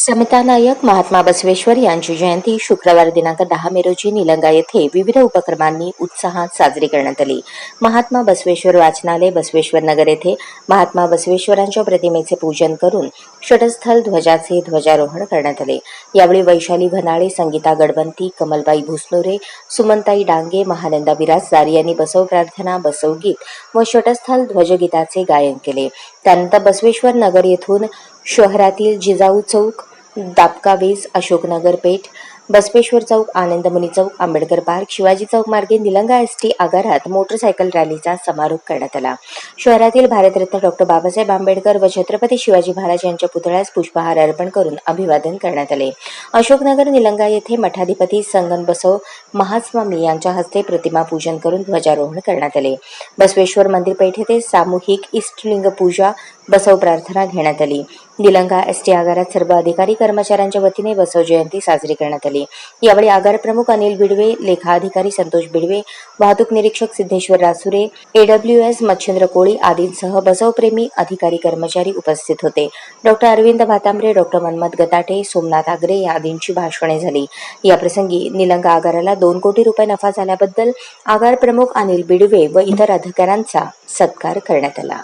समतानायक महात्मा बसवेश्वर यांची जयंती शुक्रवार दिनांक दहा मे रोजी निलंगा येथे विविध उपक्रमांनी उत्साहात साजरी करण्यात आली. महात्मा बसवेश्वर वाचनालय बसवेश्वर नगर येथे महात्मा बसवेश्वरांच्या प्रतिमेचे पूजन करून षटस्थल ध्वजाचे ध्वजारोहण करण्यात आले. यावेळी वैशाली भनाळे संगीता गडबंती कमलबाई भुसनोरे सुमनताई डांगे महानंदा बिराजदार यांनी बसव प्रार्थना बसवगीत व षटस्थल ध्वजगीताचे गायन केले. त्यानंतर बसवेश्वर नगर येथून शहरातील जिजाऊ चौक दापका वेस अशोकनगर पेठ बसवेश्वर चौक आनंदमुनी चौक आंबेडकर पार्क शिवाजी चौक मार्गे निलंगा एस टी आगारात मोटरसायकल रॅलीचा समारोप करण्यात आला. शहरातील भारतरत्न डॉक्टर बाबासाहेब आंबेडकर व छत्रपती शिवाजी महाराज यांच्या पुतळ्यास पुष्पहार अर्पण करून अभिवादन करण्यात आले. अशोकनगर निलंगा येथे मठाधिपती संगन बसव महास्वामी यांच्या हस्ते प्रतिमा पूजन करून ध्वजारोहण करण्यात आले. बसवेश्वर मंदिर पेठ येथे सामूहिक इष्टलिंग पूजा बसव प्रार्थना घेण्यात आली. निलंगा एस टी आगारात सर्व अधिकारी कर्मचाऱ्यांच्या वतीने बसव जयंती साजरी करण्यात आली. यावेळी आगार प्रमुख अनिल बिडवे लेखा अधिकारी संतोष बिडवे वाहतूक निरीक्षक Siddheshwar Rasure A W S Machhindra Koli आदींसह बसवप्रेमी अधिकारी कर्मचारी उपस्थित होते. डॉक्टर अरविंद भातांबरे डॉक्टर मन्मथ गताटे सोमनाथ आगरे या आदींची भाषणे झाली. याप्रसंगी निलंगा आगाराला दोन कोटी रुपये नफा झाल्याबद्दल आगार प्रमुख अनिल बिडवे व इतर अधिकाऱ्यांचा सत्कार करण्यात आला.